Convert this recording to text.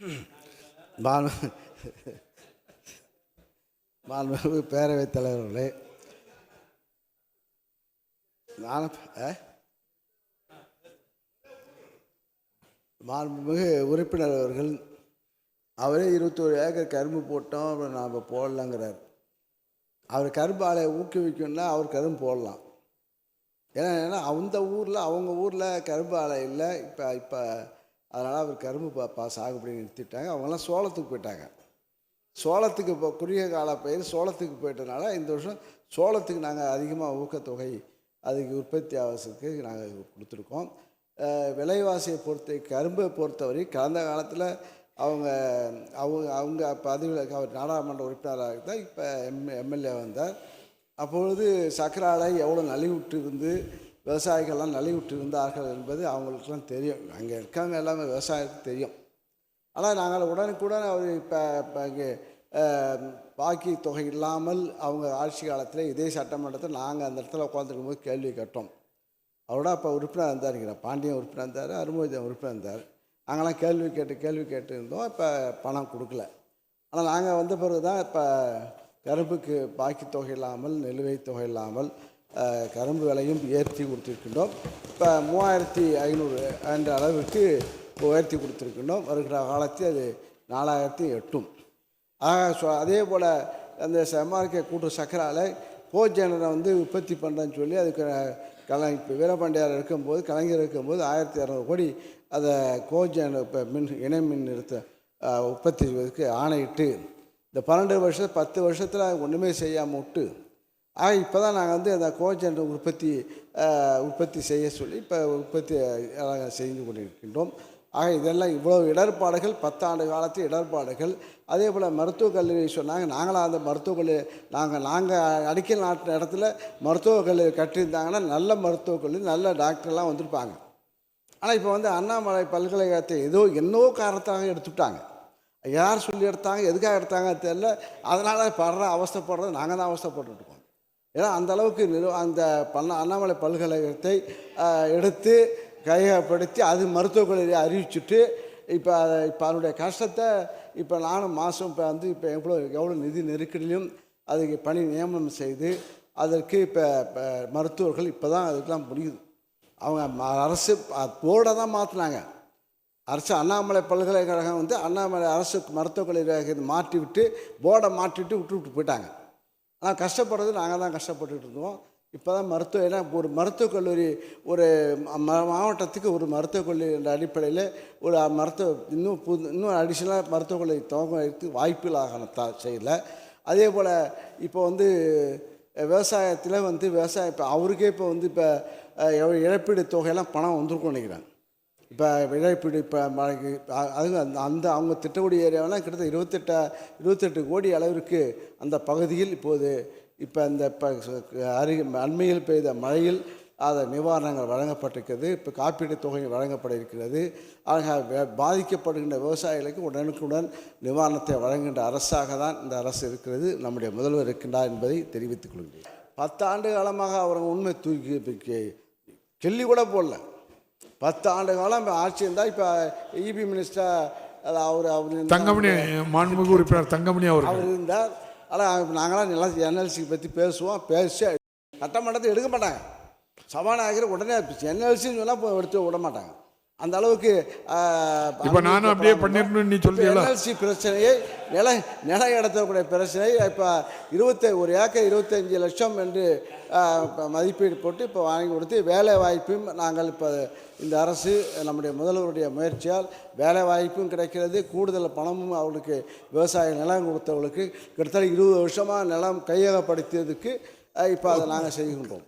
மாண்பு மாண்புமிகு பேரவைத் தலைவர்களே. நானும் ஆ? மாண்புமிகு உறுப்பினர் அவர்கள். அவரே இருபத்தோரு ஏக்கர் கரும்பு போட்டோம் அப்புறம் நாம் போடலங்கிறார். அவர் கரும்பு ஆலையை ஊக்குவிக்கணும்னா அவர் கரும்பு போடலாம். ஏன்னா ஏன்னா அந்த ஊரில் அவங்க ஊரில் கரும்பு ஆலை இல்லை. இப்போ இப்போ அதனால் அவர் கரும்பு பா பா சாகுபடி நிறுத்திட்டாங்க. அவங்கெல்லாம் சோளத்துக்கு போயிட்டாங்க. சோளத்துக்கு இப்போ குறுகிய கால பயிர் சோளத்துக்கு போயிட்டனால இந்த வருஷம் சோளத்துக்கு நாங்கள் அதிகமாக ஊக்கத்தொகை அதுக்கு உற்பத்தி அவசியத்துக்கு நாங்கள் கொடுத்துருக்கோம். விலைவாசியை பொறுத்த கரும்பை பொறுத்தவரை கடந்த காலத்தில் அவங்க அவங்க அவங்க பதவியில் அவர் நாடாளுமன்ற உறுப்பினராக இருந்தால் இப்போ எம் எம்எல்ஏ வந்தார். அப்பொழுது சக்கரை ஆலை எவ்வளோ நலிவுட்டு இருந்து விவசாயிகள்லாம் நலிவுற்று இருந்தார்கள் என்பது அவங்களுக்குலாம் தெரியும். அங்கே இருக்காங்க எல்லாமே விவசாயத்துக்கு தெரியும். ஆனால் நாங்கள் உடனுக்குடன் அவர் இப்போ இப்போ இங்கே பாக்கி தொகை இல்லாமல் அவங்க ஆட்சி காலத்தில் இதே சட்டமன்றத்தில் நாங்கள் அந்த இடத்துல உட்காந்துருக்கும் போது கேள்வி கேட்டோம். அவரோட அப்போ உறுப்பினர் இருந்தார் பாண்டியன் உறுப்பினர் இருந்தார் அருமோஜன் உறுப்பினர் இருந்தார். நாங்களாம் கேள்வி கேட்டு கேள்வி கேட்டு இருந்தோம். இப்போ பணம் கொடுக்கல. ஆனால் நாங்கள் வந்த பிறகு தான் இப்போ கரும்புக்கு பாக்கி தொகை இல்லாமல் நிலுவைத் தொகை இல்லாமல் கரும்பு விலையும் ஏற்றி கொடுத்துருக்கின்றோம். இப்போ மூவாயிரத்தி ஐநூறு என்ற அளவுக்கு உயர்த்தி கொடுத்துருக்கின்றோம். வருகிற காலத்தில் அது நாலாயிரத்தி எட்டும். ஆக ஸோ அதே போல் அந்த செம்மார்க்க கூட்டு சக்கரால் போஜனரை வந்து உற்பத்தி பண்ணுறேன்னு சொல்லி அதுக்கு கலை இப்போ வீரபாண்டியார் இருக்கும்போது கலைஞர் இருக்கும்போது ஆயிரத்தி இரநூறு கோடி அதை கோஜன் இப்போ மின் இணை மின் நிறுத்த உற்பத்தி செய்வதற்கு ஆணையிட்டு இந்த பன்னெண்டு வருஷம் பத்து வருஷத்தில் ஒன்றுமே செய்யாமல் விட்டு ஆக இப்போ தான் நாங்கள் வந்து அந்த கோஜென்ற உற்பத்தி உற்பத்தி செய்ய சொல்லி இப்போ உற்பத்தி செய்து கொண்டிருக்கின்றோம். ஆக இதெல்லாம் இவ்வளோ இடர்பாடுகள் பத்தாண்டு காலத்து இடர்பாடுகள். அதே போல் மருத்துவக் கல்லூரி சொன்னாங்க நாங்களாம் அந்த மருத்துவக் கல்லூரி நாங்கள் நாங்கள் அடிக்கல் நாட்டு இடத்துல மருத்துவக் கல்லூரி கட்டியிருந்தாங்கன்னா நல்ல மருத்துவக் கல்லூரி நல்ல டாக்டர்லாம் வந்திருப்பாங்க. ஆனால் இப்போ வந்து அண்ணாமலை பல்கலைக்கழகத்தை ஏதோ என்னவோ காரணத்தாக எடுத்துட்டாங்க. யார் சொல்லி எடுத்தாங்க எதுக்காக எடுத்தாங்க தெரில அதனால் படுற அவஸ்தைப்படுறது நாங்கள் தான் அவஸ்தைப்பட்டுட்டுருப்போம் ஏன்னா அந்த அளவுக்கு நிறு அந்த பண்ண அண்ணாமலை பல்கலைக்கழகத்தை எடுத்து கையகப்படுத்தி அது மருத்துவக் கல்லூரியை அறிவிச்சுட்டு இப்போ அதை- இப்போ அதனுடைய கஷ்டத்தை இப்போ நானும் மாதம் இப்போ வந்து இப்போ எவ்வளோ எவ்வளோ நிதி நெருக்கடியிலும் அதுக்கு பணி நியமனம் செய்து அதற்கு இப்போ இப்போ மருத்துவர்கள் இப்போ தான் அதுக்கெல்லாம் முடியுது. அவங்க ம- அரசு போர்டை தான் மாற்றினாங்க அரசு அண்ணாமலை பல்கலைக்கழகம் வந்து அண்ணாமலை அரசு மருத்துவக் கல்லூரியாக மாற்றி விட்டு போர்டை மாற்றிட்டு விட்டு விட்டு போயிட்டாங்க. ஆனால் கஷ்டப்படுறது நாங்கள் தான் கஷ்டப்பட்டுட்டு இருந்தோம். இப்போ தான் மருத்துவ ஏன்னா ஒரு மருத்துவக் கல்லூரி ஒரு ம- மாவட்டத்துக்கு ஒரு மருத்துவக் கல்லூரி என்ற அடிப்படையில் ஒரு மருத்துவ இன்னும் புது இன்னும் அடிஷ்னலாக மருத்துவக் கல்லூரி துவங்கிறதுக்கு வாய்ப்புகளாக தா செய்யலை. அதே போல் இப்போ வந்து விவசாயத்தில் வந்து விவசாயம் இப்போ அவருக்கே இப்போ வந்து இப்போ இழப்பீடு தொகையெல்லாம் பணம் வந்திருக்கும்னு நினைக்கிறேன். இப்போ இழப்பீடு இப்போ மழைக்கு அது அந்த அந்த அவங்க திட்டக்குடி ஏரியாவெலாம் கிட்டத்தட்ட இருபத்தெட்ட இருபத்தெட்டு கோடி அளவிற்கு அந்த பகுதியில் இப்போது இப்போ இந்த இப்போ அருகே அண்மையில் பெய்த மழையில் அதை நிவாரணங்கள் வழங்கப்பட்டிருக்கிறது இப்போ காப்பீடு தொகை வழங்கப்பட இருக்கிறது ஆக வே- பாதிக்கப்படுகின்ற விவசாயிகளுக்கு உடனுக்குடன் நிவாரணத்தை வழங்குகின்ற அரசாக தான் இந்த அரசு இருக்கிறது நம்முடைய முதல்வர் இருக்கின்றார் என்பதை தெரிவித்துக் கொள்கிறேன். பத்தாண்டு காலமாக அவங்க உண்மை தூக்கி தூக்கி கூட போடல. பத்து ஆண்டு காலம் இப்போ ஆட்சி இருந்தால் இப்போ இபி மினிஸ்டர் அவர் அவர் தங்கமணி மாண்புமிகு உறுப்பினர் தங்கமணி அவர்கள். அவர் இருந்தார். ஆனால் நாங்களாம் நில என்எல்சி பற்றி பேசுவோம். பேசி சட்டமன்றத்தை எடுக்க மாட்டாங்க. சபாநாயகர் உடனே என்எல்சின்னு சொன்னால் எடுத்து விட மாட்டாங்க. அந்த அளவுக்கு இப்ப நானும் அப்படியே பண்ணிருந்தேன்னு நீ சொல்றீங்களா? என்எல்சி பிரச்சனையை நில நில இடத்தக்கூடிய பிரச்சனை இப்போ இருபத்தி ஒரு ஏக்கர் இருபத்தஞ்சி லட்சம் என்று மதிப்பீடு போட்டு இப்போ வாங்கி கொடுத்து வேலை வாய்ப்பும் நாங்கள் இப்போ இந்த அரசு நம்முடைய முதல்வருடைய முயற்சியால் வேலை வாய்ப்பும் கிடைக்கிறது கூடுதல் பணமும் அவர்களுக்கு விவசாய நிலம் கொடுத்தவர்களுக்கு கிட்டத்தட்ட இருபது வருஷமாக நிலம் கையகப்படுத்தியதுக்கு இப்போ அதை நாங்கள் செய்கின்றோம்